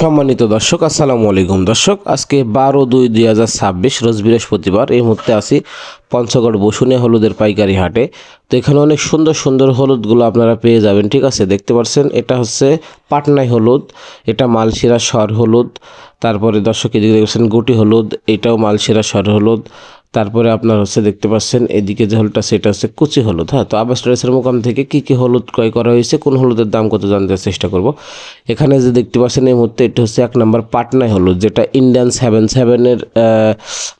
সম্মানিত দর্শক, আসসালামু আলাইকুম। দর্শক, আজকে বারো দুই দুই হাজার ছাব্বিশ রোজ বৃহস্পতিবার, এই মুহূর্তে আসি পঞ্চগড় বসুনে হলুদের পাইকারি হাটে। তো এখানে অনেক সুন্দর সুন্দর হলুদগুলো আপনারা পেয়ে যাবেন, ঠিক আছে? দেখতে পাচ্ছেন এটা হচ্ছে পাটনাই হলুদ, এটা মালশিরা স্বর হলুদ, তারপরে দর্শক এদিকে দেখছেন গুটি হলুদ, এটাও মালশিরা স্বর হলুদ তারপরে আপনার হচ্ছে দেখতে পাচ্ছেন, এদিকে যে হলুদটা সেটা হচ্ছে কুচি হলুদ হ্যাঁ? তো আবাস ট্রেসের মোকাম থেকে কি কি হলুদ ক্রয় করা হয়েছে, কোন হলুদের দাম কত জানতে চেষ্টা করব। এখানে যে দেখতে পাচ্ছেন, এই মুহূর্তে এটা হচ্ছে এক নম্বর পাটনাই হলুদ, যেটা ইন্ডিয়ান সেভেন সেভেনের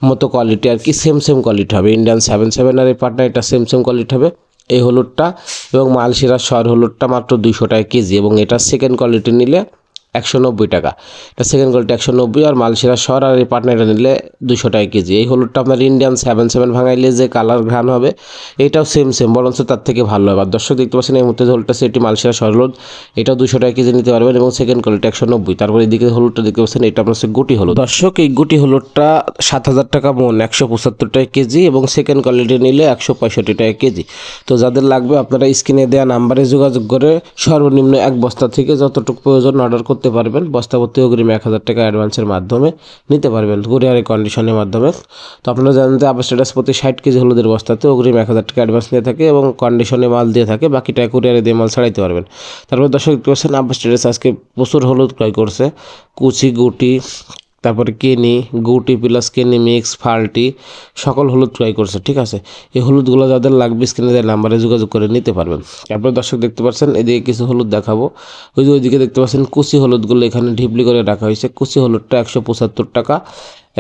মতো কোয়ালিটি আর কি সেম সেম কোয়ালিটি হবে। ইন্ডিয়ান সেভেন সেভেন আর এই পাটনা এটা সেম সেম কোয়ালিটি হবে। এই হলুদটা এবং মালশিরা স্বর হলুদটা মাত্র দুইশো টাকা কেজি এবং এটা সেকেন্ড কোয়ালিটি নিলে একশো নব্বই টাকা। এটা সেকেন্ড কোয়ালিটি একশো নব্বই আর মালশিরা শর আর এই পাটনাটা নিলে দুশো টাকা কেজি। এই হলুদটা আপনার ইন্ডিয়ান সেভেন সেভেন ভাঙাইলে যে কালার ঘ্রাণ হবে, এটাও সেম সেম বরঞ্চ তার থেকে ভালো হবে আর দর্শক দেখতে পাচ্ছেন, এই মুহূর্তে হলুদটা সেটি মালশিরা শর হলুদ। এটাও দুশো টাকা কেজি নিতে পারবেন এবং সেকেন্ড কোয়ালিটি একশো নব্বই। তারপরে এদিকে হলুদটা দেখতে পাচ্ছেন, এটা আপনার গুটি হলুদ। দর্শক, এই গুটি হলুদটা সাত হাজার টাকা মন, একশো পঁচাত্তর টাকা কেজি এবং সেকেন্ড কোয়ালিটি নিলে একশো পঁয়ষট্টি টাকা কেজি। তো যাদের লাগবে, আপনারা স্ক্রিনে দেওয়া নাম্বারে যোগাযোগ করে সর্বনিম্ন এক বস্তা থেকে যতটুকু প্রয়োজন অর্ডার করতে পারবেন। বস্তাপতি অগ্রিম এক হাজার টাকা অ্যাডভান্সের মাধ্যমে নিতে পারবেন কুরিয়ারের কন্ডিশনের মাধ্যমে। তো আপনারা জানেন যে আবার স্ট্যাটাস প্রতি ষাট কেজি হলুদের বস্তাতে অগ্রিম এক হাজার টাকা অ্যাডভান্স নিয়ে থাকে এবং কন্ডিশনে মাল দিয়ে থাকে বাকিটা কুরিয়ারে দিয়ে মাল ছাড়াইতে পারবেন। তারপর দর্শক কোয়েশ্চেন আবার স্ট্যাটাস আজকে প্রচুর হলুদ ক্রয় করছে, কুচি, গুটি তারপরে কেনি, গুটি প্লাস কেনি, মিক্স, ফাল্টি, সকল হলুদ ক্রয় করছে, ঠিক আছে? এই হলুদগুলো যাদের লাগবে স্ক্রিনে দেওয়া নাম্বারে যোগাযোগ করে নিতে পারবেন। তারপরে দর্শক দেখতে পাচ্ছেন, এদিকে কিছু হলুদ দেখাবো। ওই যে ওইদিকে দেখতে পাচ্ছেন, কুচি হলুদগুলো এখানে ঢিপলি করে রাখা হয়েছে। কুচি হলুদটা একশো পঁচাত্তর টাকা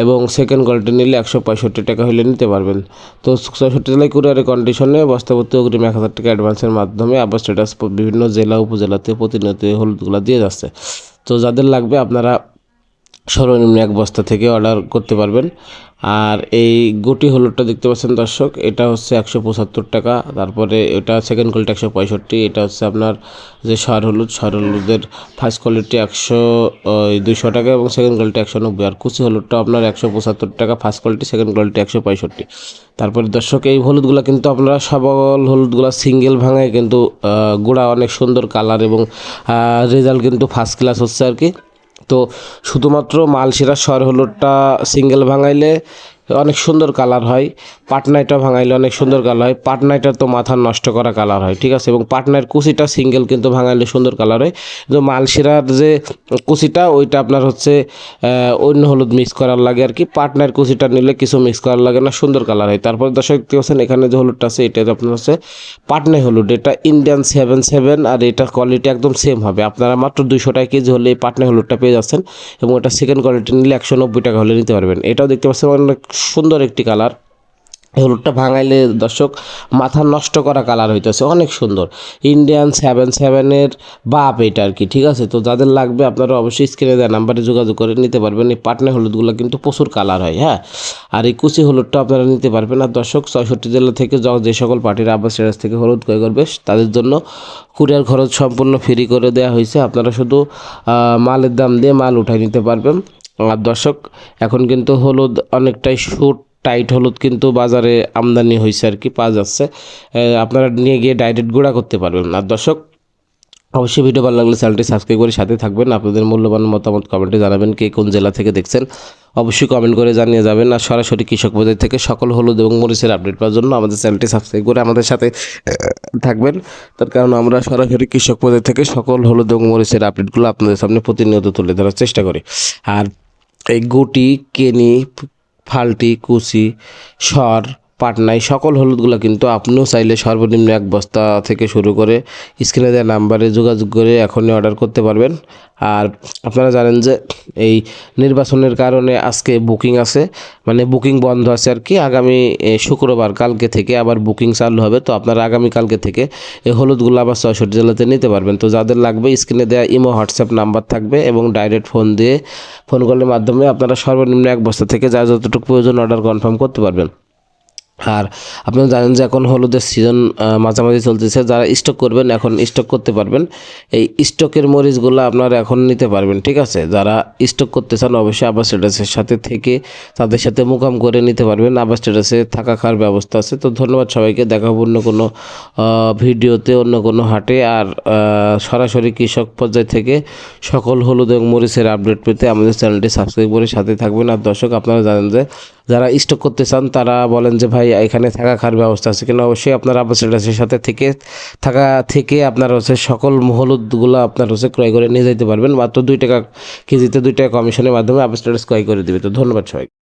এবং সেকেন্ড কোয়ালিটি নিলে একশো পঁয়ষট্টি টাকা হলে নিতে পারবেন। তো ছয়ষট্টি জেলায় কুরিয়ারের কন্ডিশনে বস্তাবর্তী অগ্রিম এক হাজার টাকা অ্যাডভান্সের মাধ্যমে আবার স্ট্যাটাস বিভিন্ন জেলা, উপজেলাতে প্রতিনিয়ত হলুদগুলো দিয়ে যাচ্ছে। তো যাদের লাগবে আপনারা সর্বনিম্ন এক বস্তা থেকে অর্ডার করতে পারবেন। আর এই গুটি হলুদটা দেখতে পাচ্ছেন দর্শক, এটা হচ্ছে একশো পঁচাত্তর টাকা। তারপরে এটা সেকেন্ড কোয়ালিটি একশো পঁয়ষট্টি, এটা হচ্ছে আপনার যে সর হলুদ, সর হলুদের ফার্স্ট কোয়ালিটি একশো দুশো টাকা এবং সেকেন্ড কোয়ালিটি একশো নব্বই। আর কুচি হলুদটা আপনার একশো পঁচাত্তর টাকা ফার্স্ট কোয়ালিটি সেকেন্ড কোয়ালিটি একশো পঁয়ষট্টি। তারপরে দর্শক, এই হলুদগুলো কিন্তু আপনারা সবল হলুদগুলো সিঙ্গেল ভাঙায় কিন্তু গুঁড়া অনেক সুন্দর কালার এবং রেজাল্ট কিন্তু ফার্স্ট ক্লাস হচ্ছে আর কি। তো শুধুমাত্র মালসিরা স্বর হলোটা সিঙ্গেল ভাঙাইলে অনেক সুন্দর কালার হয়। পাটনাইটা ভাঙাইলে অনেক সুন্দর কালার হয়। পাটনাইটা তো মাথা নষ্ট করা কালার হয়, ঠিক আছে? এবং পাটনার কুচিটা সিঙ্গেল কিন্তু ভাঙাইলে সুন্দর কালার হয়। কিন্তু মালশিরার যে কুচিটা, ওইটা আপনার হচ্ছে অন্য হলুদ মিক্স করার লাগে আর কি। পাটনার কুচিটা নিলে কিছু মিক্স করার লাগে না, সুন্দর কালার হয়। তারপর দর্শক, দেখতে পাচ্ছেন, এখানে যে হলুদটা আছে, এটা আপনার হচ্ছে পাটনাই হলুদ। এটা ইন্ডিয়ান সেভেন সেভেন আর এটা কোয়ালিটি একদম সেম হবে। আপনারা মাত্র দুইশো টাকা কেজি হলে এই পাটনাই হলুদটা পেয়ে যাচ্ছেন এবং এটা সেকেন্ড কোয়ালিটি নিলে একশো নব্বই টাকা হলে নিতে পারবেন। এটাও দেখতে পাচ্ছেন, অনেক সুন্দর একটি কালার। হলুদটা ভাঙাইলে দর্শক মাথা নষ্ট করা কালার হইতেছে, অনেক সুন্দর। ইন্ডিয়ান সেভেন সেভেনের বাপ এটা আর কি, ঠিক আছে? তো যাদের লাগবে আপনারা অবশ্যই স্ক্রিনে দেওয়া নাম্বারে যোগাযোগ করে নিতে পারবেন। এই পাটনা হলুদগুলো কিন্তু প্রচুর কালার হয় হ্যাঁ? আর এই কুচি হলুদটা আপনারা নিতে পারবেন। আর দর্শক, ছয়ষট্টি জেলা থেকে য- সকল পার্টির আবাস স্ট্যাটাস থেকে হলুদ ক্রয় করবে, তাদের জন্য কুরিয়ার খরচ সম্পূর্ণ ফ্রি করে দেওয়া হয়েছে। আপনারা শুধু মালের দাম দিয়ে মাল উঠাই নিতে পারবেন। আর দর্শক, এখন কিন্তু হলুদ অনেকটাই শুট টাইট হলুদ কিন্তু বাজারে আমদানি হয়েছে আর কি, পাওয়া যাচ্ছে। আপনারা নিয়ে গিয়ে ডাইরেক্ট গুঁড়া করতে পারবেন আর দর্শক, অবশ্যই ভিডিও ভালো লাগলে চ্যানেলটি সাবস্ক্রাইব করে সাথে থাকবেন। আপনাদের মূল্যবান মতামত কমেন্টে জানাবেন কে কোন জেলা থেকে দেখছেন। অবশ্যই কমেন্ট করে জানিয়ে যাবেন। আর সরাসরি কৃষক বাজার থেকে সকল হলুদ এবং মরিচের আপডেট পাওয়ার জন্য আমাদের চ্যানেলটি সাবস্ক্রাইব করে আমাদের সাথে থাকবেন। তার কারণ আমরা সরাসরি কৃষক বাজার থেকে সকল হলুদ এবং মরিচের আপডেটগুলো আপনাদের সামনে প্রতিনিয়ত তুলে ধরার চেষ্টা করি। আর এই গুটি কেনি ফাল্টি কুচি সর পাটনাই সকল হলুদগুলো কিন্তু আপনিও চাইলে সর্বনিম্ন এক বস্তা থেকে শুরু করে স্ক্রিনে দেওয়া নাম্বারে যোগাযোগ করে এখনই অর্ডার করতে পারবেন। আর আপনারা জানেন যে এই নির্বাচনের কারণে আজকে বুকিং আছে মানে বুকিং বন্ধ আছে আর কি। আগামী শুক্রবার কালকে থেকে আবার বুকিং চালু হবে। তো আপনারা আগামী কালকে থেকে এই হলুদগুলো আবার ছয়ষট্টি জেলাতে নিতে পারবেন। তো যাদের লাগবে স্ক্রিনে দেওয়া ইমো, হোয়াটসঅ্যাপ নাম্বার থাকবে এবং ডাইরেক্ট ফোন দিয়ে, ফোন কলের মাধ্যমে আপনারা সর্বনিম্ন এক বস্তা থেকে যা যতটুকু প্রয়োজন অর্ডার কনফার্ম করতে পারবেন। আর আপনারা জানেন যে এখন হলুদের সিজন মাঝামাঝি চলতেছে। যারা স্টক করবেন, এখন স্টক করতে পারবেন। এই স্টকের মরিচগুলো আপনারা এখন নিতে পারবেন, ঠিক আছে? যারা স্টক করতে চান, অবশ্যই আবার স্ট্যাটাসের সাথে থেকে তাদের সাথে মোকাম করে নিতে পারবেন। আবার স্ট্যাটাসে থাকা খাওয়ার ব্যবস্থা আছে। তো ধন্যবাদ সবাইকে। দেখা অন্য কোনো ভিডিওতে, অন্য কোনো হাটে। আর সরাসরি কৃষক পর্যায় থেকে সকল হলুদ এবং মরিচের আপডেট পেতে আমাদের চ্যানেলটি সাবস্ক্রাইব করে সাথে থাকবেন। আর দর্শক, আপনারা জানেন যে যারা স্টক করতে চান, তারা বলেন যে, ভাই, এখানে থাকা খাওয়ার ব্যবস্থা আছে। কিন্তু অবশ্যই আপনার আবার স্ট্যাটাসের সাথে থেকে, থাকা থেকে আপনার হচ্ছে সকল হলুদগুলো আপনার হচ্ছে ক্রয় করে নিয়ে যেতে পারবেন। মাত্র দুই টাকা কেজিতে দুই টাকা কমিশনের মাধ্যমে আবাস স্ট্যাটাস ক্রয় করে দেবে। তো ধন্যবাদ সবাই